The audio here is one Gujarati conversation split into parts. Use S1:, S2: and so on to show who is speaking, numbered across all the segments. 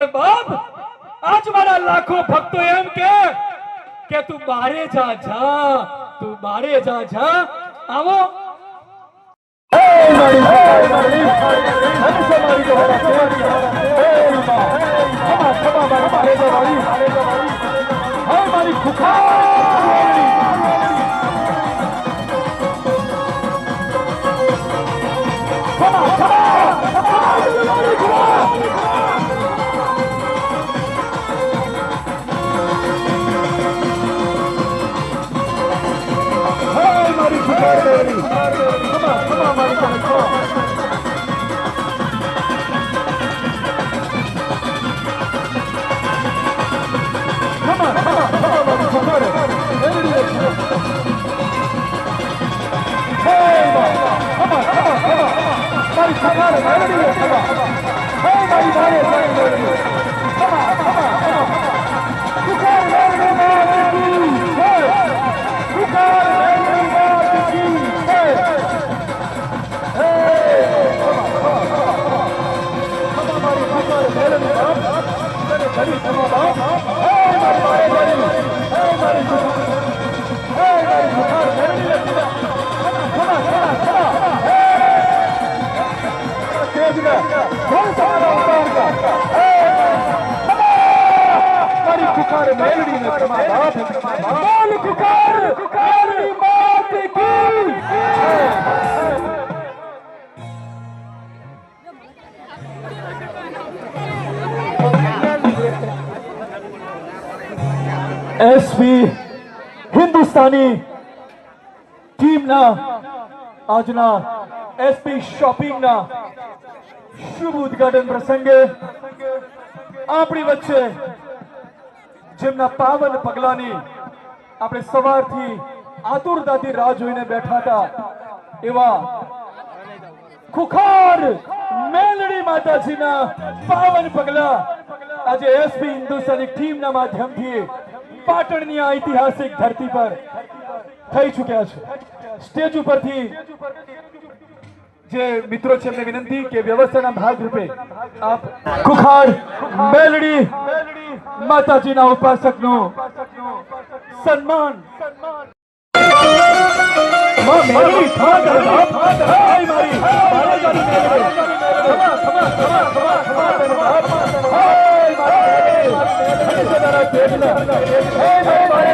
S1: બાપ, આજ મારા લાખો ભક્તો એમ કે કે તું બારે જા જા, તું બારે જા જા. આવો. Thank you. SP Hindustani team ना આજના એસપી શોપિંગના શુભ ઉદ્ઘાટન પ્રસંગે આપણી વચ્ચે જેમના પાવન પગલાની આપણે સવારથી આતુરતાથી રાહ જોઈને બેઠા હતા એવા ખુખાર મેલડી માતાજીના પાવન પગલા આજે એસપી હિન્દુસ્તાની ટીમના માધ્યમથી પાટણની ઐતિહાસિક ધરતી પર થઈ ચૂક્યા છે. સ્ટેજ ઉપરથી જે મિત્રો છે, એમને વિનંતી કે વ્યવસ્થાના ભાગરૂપે આપ ખુખાર મેલડી માતાજીના ઉપાસકનું સન્માન.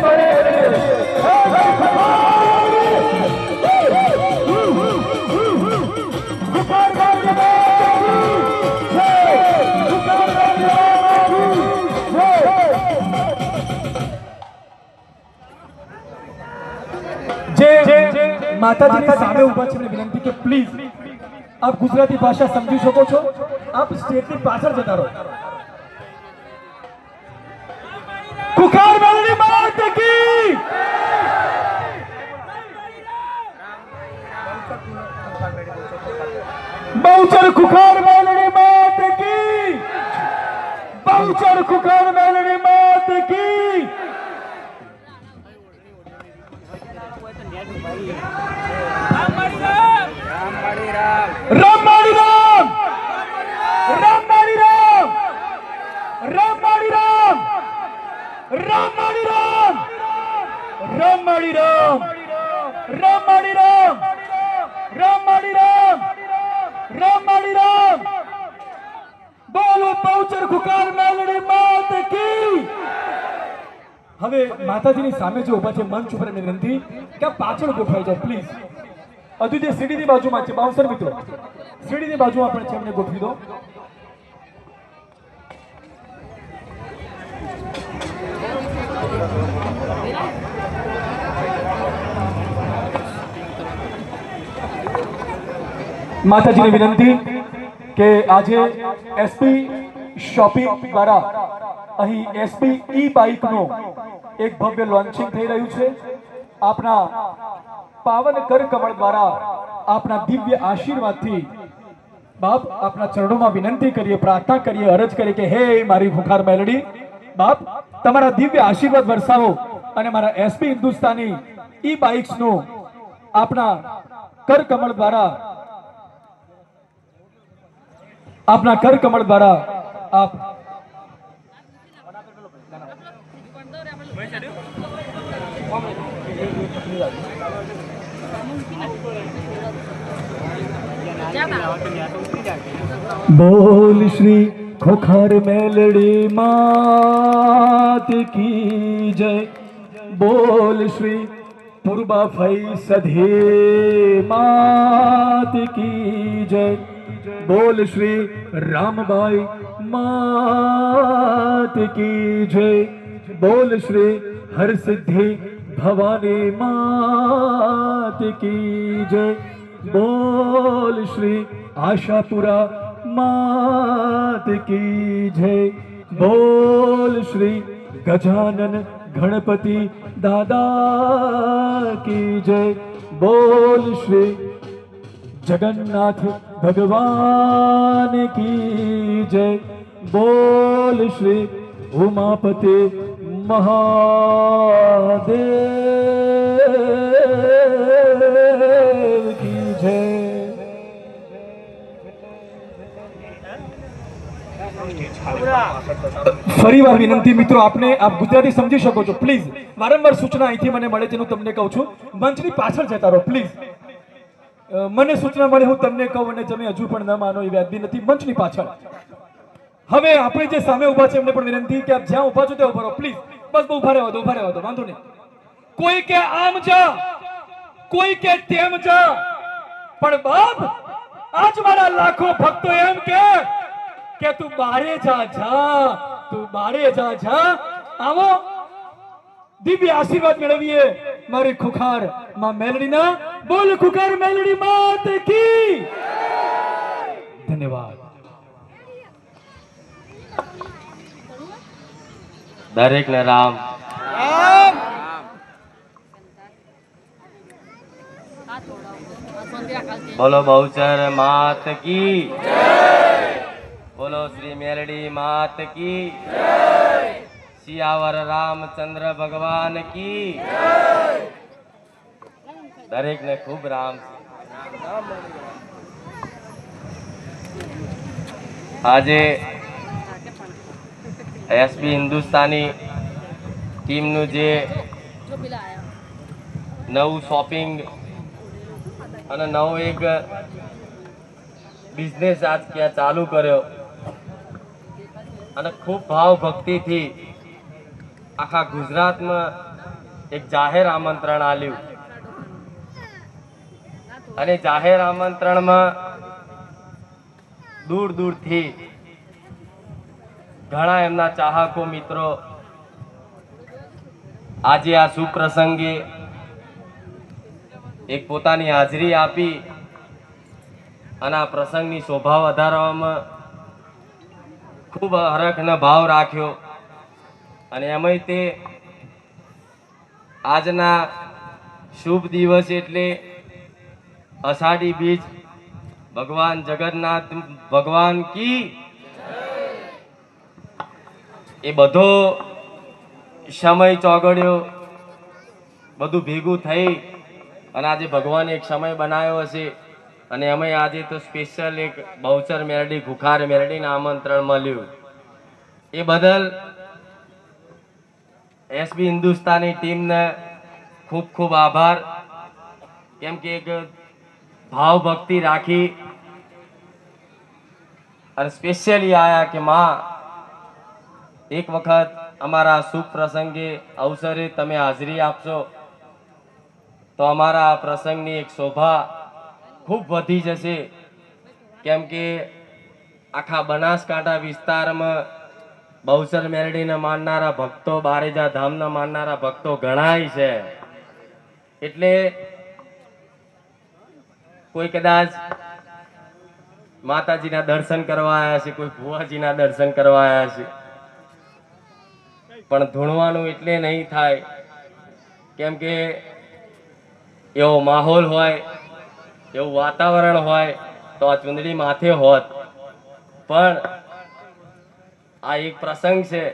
S1: મારી માતાજીની સામે ઊભા છે, મને વિનંતી કે પ્લીઝ આપ ગુજરાતી ભાષા સમજી શકો છો. આપ સ્ટેજની પાછળ જતા રહો. કુખાર મેલડી માત કી! બહુચર ખુખાર સામે જે ઊભા છે, મંચ ઉપર એમની વિનંતી કે પાછળ ગોઠવાઈ જાઓ પ્લીઝ હજુ જે સીડીની બાજુમાં છે બાઉન્સર મિત્રો, સીડીની બાજુમાં પણ છે, એમને ગોઠવી દો. માતાજીને વિનંતી કે આજે એસપી શોપિંગ દ્વારા અહીં એસપી ઈ બાઇકનું એક ભવ્ય લોન્ચિંગ થઈ રહ્યું છે. આપના પાવન કર કમળ દ્વારા આપના દિવ્ય આશીર્વાદથી બાપ આપના ચરણોમાં વિનંતી કરીએ, પ્રાર્થના કરીએ, અરજ કરીએ કે, હે મારી ભૂખાર મેલડી, બાપ, તમારા દિવ્ય આશીર્વાદ વરસાવો અને મારા એસપી હિન્દુસ્તાની ઈ બાઇક્સનું આપના કર કમળ દ્વારા આપના કર કમળ દ્વારા આપ બોલ શ્રી ખોખર મેલડી માત કી જય બોલ શ્રી પૂર્બા ફઈ સધે માત કી જય બોલ શ્રી રામબાઈ માત કી જય બોલ શ્રી હરસિદ્ધિ ભવાની માત કી જય બોલ શ્રી આશાપુરા માત કી જય બોલ શ્રી ગજાનન ગણપતિ દાદા કી જય બોલ શ્રી જગન્નાથ ભગવાન કી જય બોલ શ્રી ઉમાપતિ મહાદેવ ફરીવાર વિનંતી, મિત્રો, આપને આપ ગુજરાતી સમજી શકો છો. પ્લીઝ વારંવાર સૂચના અહીંથી મને મળે છે, હું તમને કહું છું. મંચની પાછળ જતા રહો પ્લીઝ મને સૂચના મળે, હું તમને કહું અને તમે હજુ પણ ન માનો એ વ્યાજબી નથી. મંચની પાછળ. હવે આપણે જે સામે ઊભા છે એમને પણ વિનંતી કે આપ જ્યાં ઊભા છો, ત્યાં ઊભા રહો. પ્લીઝ બસ બહુ ઊભા રહેવા દો ઊભા રહેવા દો વાંધો નહીં. કોઈ કે આમ જા, કોઈ કે તેમ જા. પણ બાપ, આજ મારા લાખો ભક્તો એમ કે કે તું બારે જા જા. તું બારે જા જા. આવો. દિવ્ય આશીર્વાદ મેળવીએ. મારી ખુખારમાં મેલડીના. બોલ ખુખાર મેલડી માત કી. ધન્યવાદ.
S2: દરેક ને રામ. બોલો બહુચર માત કી. બોલો શ્રી મેલડી માત કી સિયાવર રામચંદ્ર ભગવાન કી દરેક ને ખૂબ રામ આજે એસપી હિન્દુસ્તાની ટીમનું જે નવું શોપિંગ અને નવો એક બિઝનેસ આજ ક્યાં ચાલુ કર્યો અને ખૂબ ભાવ ભક્તિથી આખા ગુજરાતમાં એક જાહેર આમંત્રણ આલ્યું. અને જાહેર આમંત્રણમાં દૂર દૂરથી ઘણા એમના ચાહકો મિત્રો આજે આ સુપ્રસંગે એક પોતાની હાજરી આપી અને આ પ્રસંગની શોભા વધારવામાં ખૂબ હરખનો ભાવ રાખ્યો. અને એમાંય તે આજના શુભ દિવસ એટલે અષાઢી બીજ. ભગવાન જગન્નાથ, ભગવાન કી? એ બધો સમય ચોગડ્યો. બધું ભેગું થઈ. અને આજે ભગવાને એક સમય બનાવ્યો હશે. અને અમે આજે તો સ્પેશિયલ એક બહુચર મેરડી ઘુખાર મેરડીને આમંત્રણ મળ્યું. એ બદલ એસબી હિન્દુસ્તાની ટીમને ખૂબ ખૂબ આભાર. કેમ કે એક ભાવભક્તિ રાખી અને સ્પેશિયલી આયા કે માં, એક વખત અમારા શુભ પ્રસંગે અવસરે તમે હાજરી આપશો. તો અમારા આ પ્રસંગની એક શોભા ખૂબ વધી જશે. કેમ કે આખા બનાસકાંઠા વિસ્તારમાં બહુસર મેરડીને માનનારા ભક્તો, બારેજા ધામને માનનારા ભક્તો ઘણાય છે. એટલે કોઈ કદાચ માતાજીના દર્શન કરવા આવ્યા છે, કોઈ ભુવાજીના દર્શન કરવા આવ્યા છે. પણ ધૂણવાનું એટલે નહીં થાય. કેમ કે એવો માહોલ હોય એવું વાતાવરણ હોય તો આ ચુંદડી માથે હોત. પણ આ એક પ્રસંગ છે.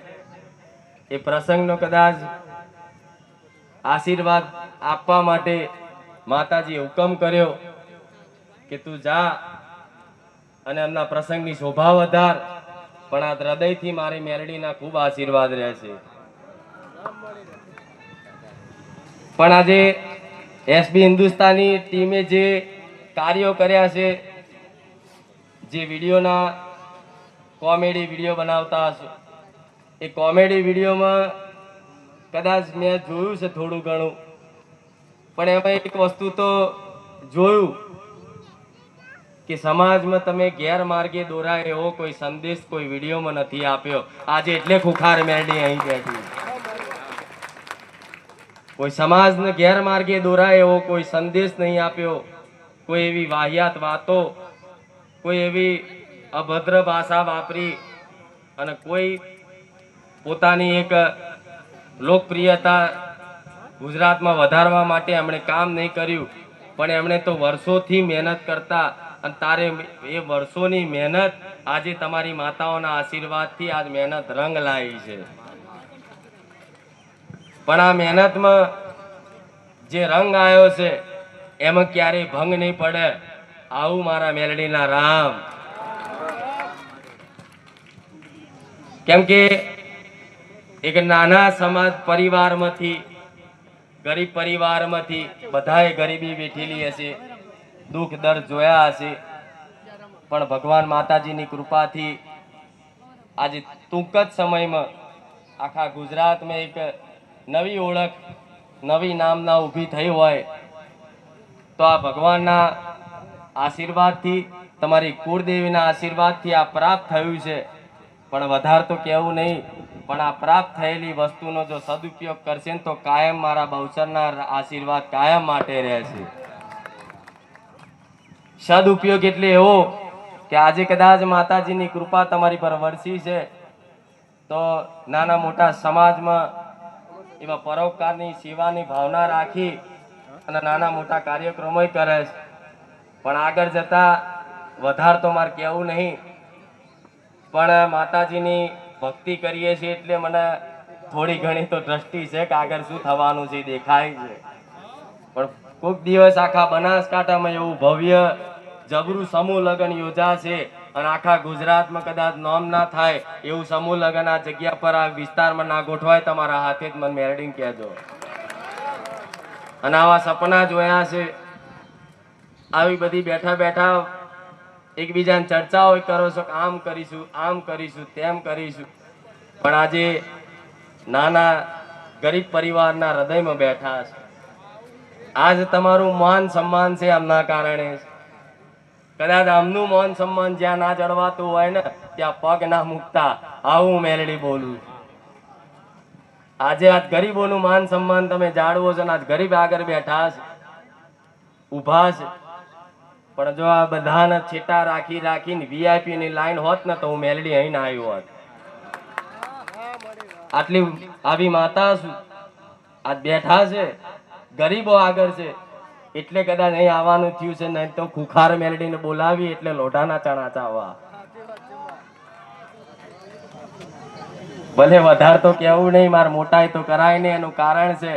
S2: એ પ્રસંગનો કદાચ આશીર્વાદ આપવા માટે માતાજી હુકમ કર્યો કે તું જા અને એમના પ્રસંગની શોભા વધાર, પણ આ હૃદયથી મારી મેરડીના ખૂબ આશીર્વાદ રહે છે પણ આજે એસબી હિન્દુસ્તાની ટીમે જે કાર્યો કર્યા છે, જે વિડીયોના કોમેડી વીડિયો બનાવતા હશો. એ કોમેડી વિડીયોમાં કદાચ મેં જોયું છે થોડું ઘણું, પણ એમાં એક વસ્તુ તો જોયું કે સમાજમાં તમે ગેરમાર્ગે દોરાય એવો કોઈ સંદેશ કોઈ વિડીયોમાં નથી આપ્યો. આજે એટલે ખુખાર મેરડી અહીં બેઠી. કોઈ સમાજને ગેરમાર્ગે દોરાય એવો કોઈ સંદેશ નહીં આપ્યો. કોઈ એવી વાહિયાત વાતો, કોઈ એવી અભદ્ર ભાષા વાપરી અને કોઈ પોતાની એક લોકપ્રિયતા ગુજરાતમાં વધારવા માટે એમણે કામ નહીં કર્યું, પણ એમણે તો વર્ષોથી મહેનત કરતા અને તારે એ વર્ષોની મહેનત આજે તમારી માતાઓના આશીર્વાદથી આજ મહેનત રંગ લાવી છે. પણ આ મહેનતમાં જે રંગ આવ્યો છે એમાં ક્યારેય ભંગ નહીં પડે. આવું મારા મેલડીના રામ. કેમ કે એક નાના સમાજ પરિવારમાંથી, ગરીબ પરિવારમાંથી બધાએ ગરીબી વેઠેલી હશે, દુઃખ દર જોયા હશે. પણ ભગવાન માતાજીની કૃપાથી આજે ટૂંક જ સમયમાં આખા ગુજરાતમાં એક નવી ઓળખ, નવી નામના ઊભી થઈ હોય. તો આ ભગવાનના આશીર્વાદથી, તમારી કુળદેવીના આશીર્વાદથી આ પ્રાપ્ત થયું છે. પણ વધારે તો કહેવું નહીં, પણ આ પ્રાપ્ત થયેલી વસ્તુનો જો સદુપયોગ કરશે ને તો કાયમ મારા બહુચરના આશીર્વાદ કાયમ માટે રહેશે સદુપયોગ એટલે એવો કે આજે કદાચ માતાજીની કૃપા તમારી પર વરસી છે, તો નાના મોટા સમાજમાં એવા પરોપકારની સેવાની ભાવના રાખી અને નાના મોટા કાર્યક્રમો કરે છે. પણ આગળ જતા વધાર તો મારે કહેવું નહીં. પણ માતાજીની ભક્તિ કરીએ છીએ એટલે મને થોડી ઘણી તો દ્રષ્ટિ છે કે આગળ શું થવાનું છે, દેખાય છે. પણ કોઈક દિવસ આખા બનાસકાંઠામાં એવું ભવ્ય જબરું સમૂહ લગ્ન યોજાશે અને આખા ગુજરાતમાં કદાચ નોમ ના થાય એવું સમૂહ લગ્ન આ જગ્યા પર આ વિસ્તારમાં ના ગોઠવાય, તમારા હાથે જ મને મેરડીને કહેજો. અને આવા સપના જોયા છે આવી બધી બેઠા બેઠા એકબીજાને ચર્ચાઓ કરો છો આમ કરીશું આમ કરીશું, તેમ કરીશું. પણ આજે નાના ગરીબ પરિવારના હૃદયમાં બેઠા છે આજ તમારું માન સન્માન છે આમના કારણે. કદાચ આમનું માન સન્માન જ્યાં ના જળવાતું હોય ને, ત્યાં પગ ના મૂકતા આવું મેલડી બોલું છું. આજે આજ ગરીબોનું માન સન્માન તમે જાળવો છો ને આજ ગરીબ આગળ બેઠા છે, ઊભા છે. પણ જો આ બધાને છેટા રાખી રાખીને વીઆઈપી ની લાઈન હોત ને તો હું મેલડી અહીં ના આવ્યો હોત. આટલી આવી માતા છું. આજ બેઠા છે, ગરીબો આગળ છે. એટલે કદાચ અહીં આવવાનું થયું છે, નહીં તો ખુખાર મેલડીને બોલાવી એટલે લોઢાના ચણા ચાવવા. ભલે વધારે તો કેવું નહીં, મારે મોટાઈ તો કરાય નહીં. એનું કારણ છે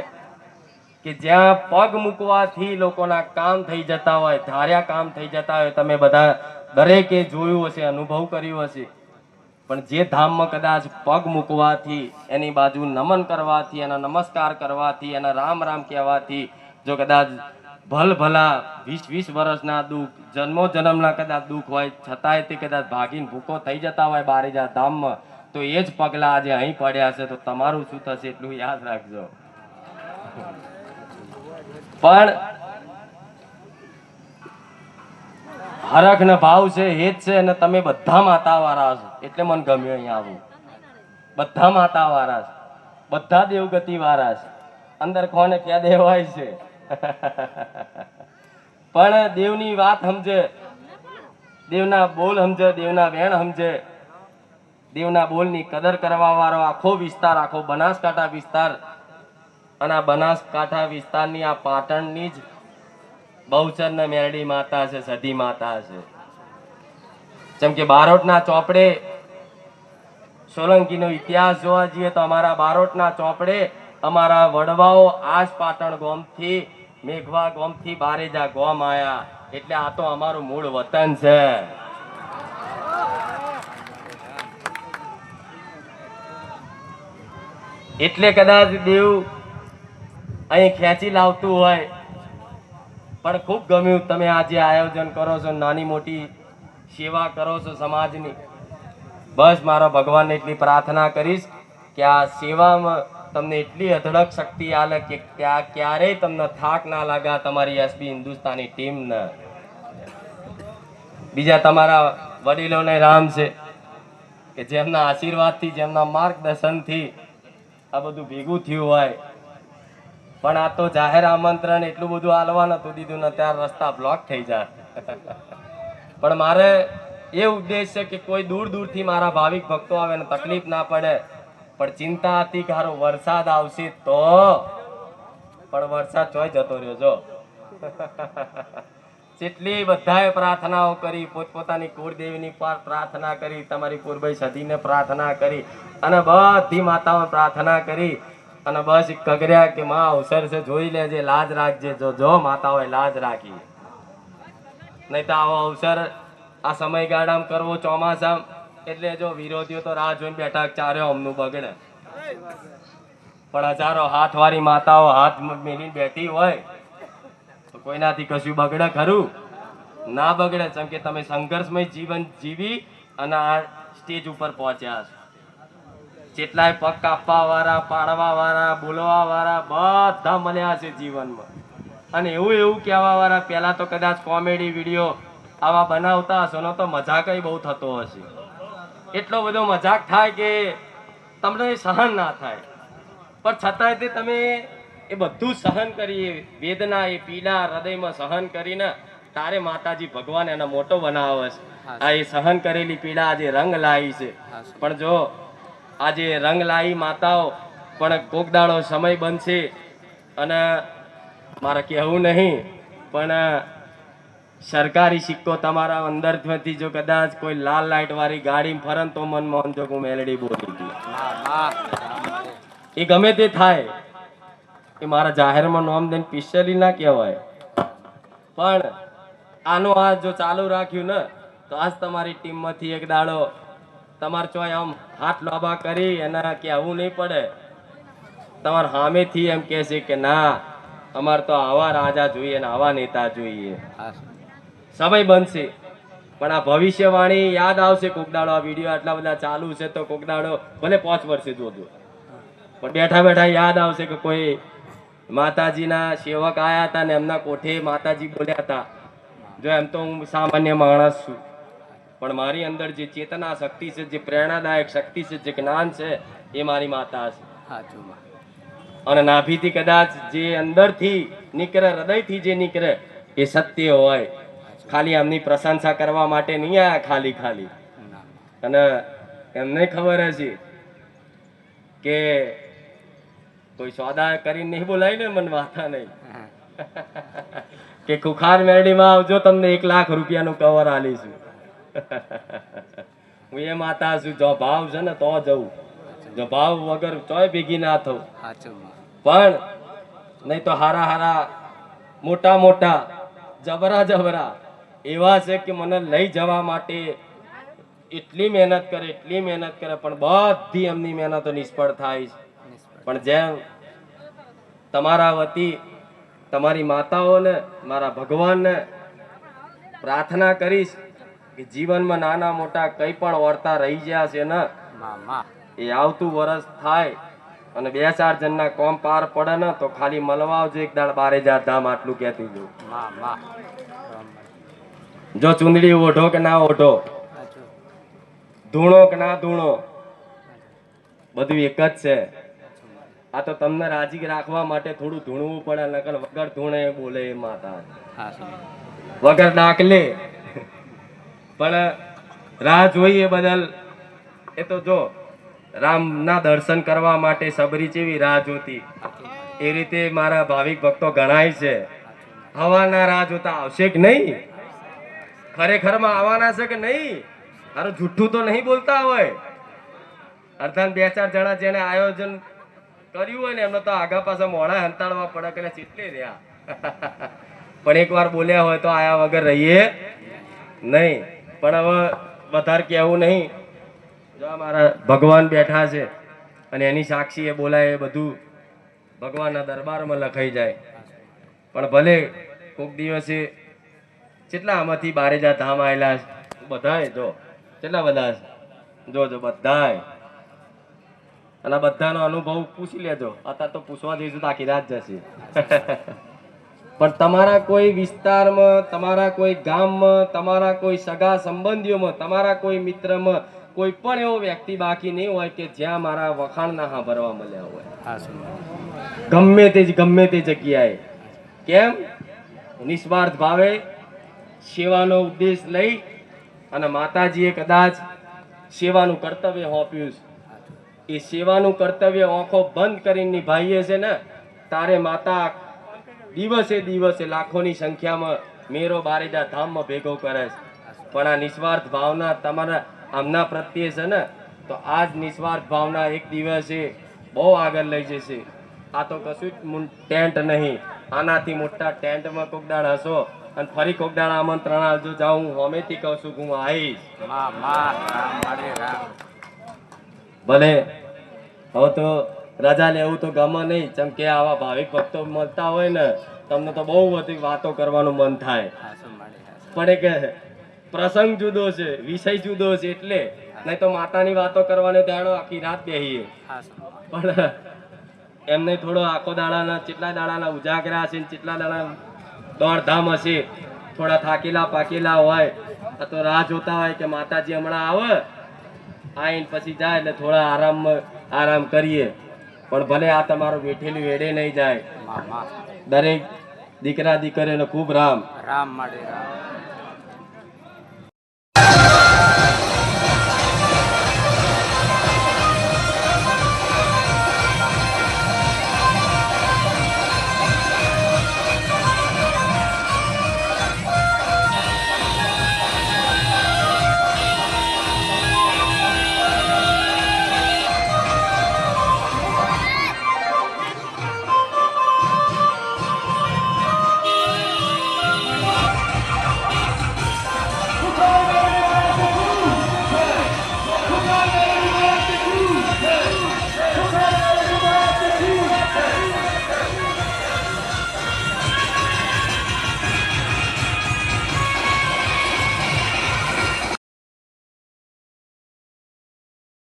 S2: કે જ્યાં પગ મૂકવાથી લોકોના કામ થઈ જતા હોય, ધાર્યા કામ થઈ જતા હોય, તમે બધા દરેકે જોયું હશે, અનુભવ કર્યો હશે. પણ જે ધામમાં કદાચ પગ મૂકવાથી, એની બાજુ નમન કરવાથી, એના નમસ્કાર કરવાથી, એના રામ રામ કહેવાથી, જો કદાચ ભલ ભલા વીસ વીસ વર્ષના દુઃખ, જન્મો જન્મના કદાચ દુઃખ હોય, છતાંય તે કદાચ ભાગીને ભૂકો થઈ જતા હોય બારેજા ધામમાં તો એ જ પગલા આજે અહીં પડ્યા છે, તો તમારું શું થશે એટલું યાદ રાખજો. પણ હરખ ને ભાવ છે એ જ છે અને તમે બધા માતા વાળા છો, એટલે મને ગમ્યું અહીંયા આવું. બધા માતા વાળા છે, બધા દેવગતિ વાળા છે. અંદર કોને ક્યાં દેવાય છે? પણ દેવની વાત સમજે, દેવના બોલ સમજે, દેવના વેણ સમજે. દેવના બોલની કદર કરવા વાળો આખો વિસ્તાર, આખો બનાસકાંઠા વિસ્તાર અને આ બનાસકાંઠા વિસ્તારની આ પાટણની જ બહુચર મેરડી માતા છે, સધી માતા છે. જેમ કે બારોટના ચોપડે સોલંકીનો ઇતિહાસ જોવા જઈએ તો અમારા બારોટના ચોપડે અમારા વડવાઓ આજ પાટણ ગોમથી, મેઘવા ગોમથી બારેજા ગોમ આયા. એટલે આ તો અમારું મૂળ વતન છે. એટલે કદાચ દેવ અહીં ખેંચી લાવતું હોય. પણ ખૂબ ગમ્યું તમે આ જે આયોજન કરો છો, નાની મોટી સેવા કરો છો સમાજની. બસ મારો ભગવાનને એટલી પ્રાર્થના કરીશ કે આ સેવામાં તમને એટલી અધડક શક્તિ આલે કે ત્યાં ક્યારેય તમને થાક ના લાગા તમારી એસબી હિન્દુસ્તાની ટીમને. બીજા તમારા વડીલોને રામ છે કે જેમના આશીર્વાદથી, જેમના માર્ગદર્શનથી આ બધું ભેગું થયું હોય. પણ આ તો જાહેર આમંત્રણ એટલું બધું આલવા નતું દીધું ને ત્યાં રસ્તા બ્લોક થઈ જાય. પણ મારે એ ઉદ્દેશ છે કે કોઈ દૂર દૂરથી મારા ભાવિક ભક્તો આવે ને તકલીફ ના પડે, પણ ચિંતા હતી કે વરસાદ આવશે તો પણ વરસાદ ચોય જતો રહ્યો, જો. જેટલી બધાએ પ્રાર્થનાઓ કરી, પોતપોતાની કુળદેવીની પર પ્રાર્થના કરી, તમારી કુરબાઈ સદીને પ્રાર્થના કરી અને બધી માતાઓ પ્રાર્થના કરી અને બસ કગર્યા કે માં અવસર છે, જોઈ લેજે, લાજ રાખજે, જો જો માતાઓએ લાજ રાખી. નહીં તો આવો અવસર આ સમયગાળામાં કરવો ચોમાસામાં. એટલે જો વિરોધીઓ તો રાહ જોઈને બેઠા ચાર્યો અમનું બગડે. પણ હજારો હાથવાળી માતાઓ હાથ મેલીને બેઠી હોય તો કોઈનાથી કશું બગડે ખરું? ના બગડે, જેમ કે તમે સંઘર્ષમય જીવન જીવી અને આ સ્ટેજ ઉપર પહોંચ્યા છો. જેટલાય પગ કાપવા વાળા પાડવા વાળા બોલવા વાળા બધા મળ્યા છે જીવનમાં. અને એવું એવું કહેવા વાળા પહેલાં તો કદાચ કોમેડી, વીડિયો આવા બનાવતા હશો ને તો મજાકય બહુ થતો હશે. એટલો બધો મજાક થાય કે તમને સહન ના થાય. પણ છતાંય તે તમે એ બધું સહન કરી એ વેદના એ પીડા હૃદયમાં સહન કરીને તારે માતાજી ભગવાન એનો મોટો બનાવે છે. આ એ સહન કરેલી પીડા આજે રંગ લાવી છે. પણ જો આજે રંગ લાવી માતાઓ પણ કોક દાડો સમય બનશે અને મારે કહેવું નહીં પણ સરકારી સિક્કો તમારા અંદરથી જો કદાચ કોઈ લાલ લાઈટ વાળી ગાડી ફરન તો મન મોહન જો હું મેલડી બોલી એ ગમે તે થાય. એ મારા જાહેરમાં નોમ દઈને પિસ્તેલી ના કહેવાય. પણ આનું આ જો ચાલુ રાખ્યું ને તો આજ તમારી ટીમમાંથી એક દાડો તમારે ચોય આમ હાથ લાંબા કરી અને કહેવું નહીં પડે. તમારે સામેથી એમ કહે છે કે ના અમારે તો આવા રાજા જોઈએ ને આવા નેતા જોઈએ. સમય બનશે પણ આ ભવિષ્યવાણી યાદ આવશે કોક દાડો આ વીડિયો આટલા બધા ચાલુ છે તો કોક દાડો ભલે પાંચ વર્ષે જોજો. પણ બેઠા બેઠા યાદ આવશે કે કોઈ માતાજીના સેવક આવ્યા હતા ને એમના કોઠે માતાજી બોલ્યા હતા. જો એમ તો હું સામાન્ય માણસ છું. પણ મારી અંદર જે ચેતના શક્તિ છે જે પ્રેરણાદાયક શક્તિ છે જે જ્ઞાન છે એ મારી માતા છે. અને નાભીથી કદાચ જે અંદરથી નીકળે હૃદયથી જે નીકળે એ સત્ય હોય. ખાલી એમની પ્રશંસા કરવા માટે નહીં આવ્યા ખાલી ખાલી. અને એમને ખબર હશે કે કોઈ સોદા કરીને નહીં બોલાય ને મને વાતા નહીં. કે ખુખાર મેરડીમાં આવજો તમને એક લાખ રૂપિયાનું કવર આલીશું હું એ માતા છું જો ભાવ છે ને તો જવું જો ભાવ વગર ચોય ભેગી ના થવું પણ નહીં તો હારા હારા મોટા મોટા જબરા જબરા એવા છે કે મને લઈ જવા માટે એટલી મહેનત કરે એટલી મહેનત કરે પણ બધી એમની મહેનતો નિષ્ફળ થાય છે. પણ જેમ તમારા વતી તમારી માતાઓને મારા ભગવાનને પ્રાર્થના કરીશ કે જીવનમાં નાના મોટા કંઈ પણ વર્તા રહી ગયા છે ને એ આવતું વરસ થાય અને બે ચાર જણના કોમ પાર પડે ને તો ખાલી મળવા આવજો એક દાડ બારે જાત ધામ આટલું કહેતી જો જો ચુંદડી ઓઢો કે ના ઓઢો? ધૂણો કે ના ધૂણો? બધું એક જ છે. આ તો તમને રાજી રાખવા માટે થોડું ધૂણવું પડે નકર વગર ધૂણે બોલે એ માતા વગર ડાકલે પણ રાહ જોઈએ બદલ. એ તો જો રામના દર્શન કરવા માટે સબરી જેવી રાહ જોતી. એ રીતે મારા ભાવિક ભક્તો ગણાય છે. હવાના રાહ જોતા આવશે કે નહીં? ખરેખરમાં આવવાના છે કે નહીં? હારું જુઠ્ઠું તો નહીં બોલતા હોય. અર્થાત બે ચાર જણા જેને આયોજન કર્યું હોય ને, એમને તો આગા પાછા મોડા હંતાડવા પડે કે ચીટલે રહ્યા. પણ એકવાર બોલ્યા હોય તો આયા વગર રહીએ નહીં. પણ હવે વધારે કહેવું નહીં. જો મારા ભગવાન બેઠા છે અને એની સાક્ષી એ બોલાય એ બધું ભગવાનના દરબારમાં લખાઈ જાય. પણ ભલે કોઈક દિવસે કેટલા આમાંથી બારેજા ધામ આવેલા બધાય જો, કેટલા બધા છે? જો જો બધાય. અને બધાનો અનુભવ પૂછી લેજો. અત્યારે તો પૂછવા જઈશું તો આખી રાત જશે. પણ તમારા કોઈ વિસ્તારમાં તમારા કોઈ ગામમાં તમારા કોઈ સગા સંબંધીઓમાં તમારા કોઈ મિત્રમાં કોઈ પણ એવો વ્યક્તિ બાકી નહીં હોય કે જ્યાં મારા વખાણ ના સાંભળવા મળ્યા હોય. ગમે તે જ- ગમે તે જગ્યાએ. કેમ? નિસ્વાર્થ ભાવે સેવાનો ઉદ્દેશ લઈ અને માતાજીએ કદાચ સેવાનું કર્તવ્ય સોંપ્યું છે. એ સેવાનું કર્તવ્ય આંખો બંધ કરીને નિભાઈએ છે ને, તારે માતા દિવસે દિવસે લાખોની સંખ્યામાં મેરો બારીદા ધામમાં ભેગો કરે છે. પણ આ નિસ્વાર્થ ભાવના તમારા આમના પ્રત્યે છે ને, તો આ જ નિસ્વાર્થ ભાવના એક દિવસે બહુ આગળ લઈ જશે. આ તો કશું જ ટેન્ટ નહીં. આનાથી મોટા ટેન્ટમાં કોકડાળ હશો અને ફરી કોકડાળ આમંત્રણ આવજો જાઉં હું, હોમેથી કહું છું હું આવીશ. ભલે. હવે તો રજા લેવું તો ગમે નહીં જેમ કે આવા ભાવિક ભક્તો મળતા હોય ને તમને તો બહુ બધી વાતો કરવાનું મન થાય. પણ એક પ્રસંગ જુદો છે વિષય જુદો છે એટલે નહીં તો માતાની વાતો કરવાને દાડો આખી રાત બેહીએ. પણ એમને થોડો આખો દાડાના ચેટલા દાડાના ઉજાગરા છે ને કેટલા દાડા દોડધામ હશે થોડા થાકેલા પાકેલા હોય તો રાહ જોતા હોય કે માતાજી હમણાં આવે આઈને પછી જાય એટલે થોડા આરામમાં આરામ કરીએ. પણ ભલે આ તમારું બેઠેલું વેડે નહીં જાય. દરેક દીકરા દીકરીઓને ખૂબ રામ.
S3: રામ માટે રામ.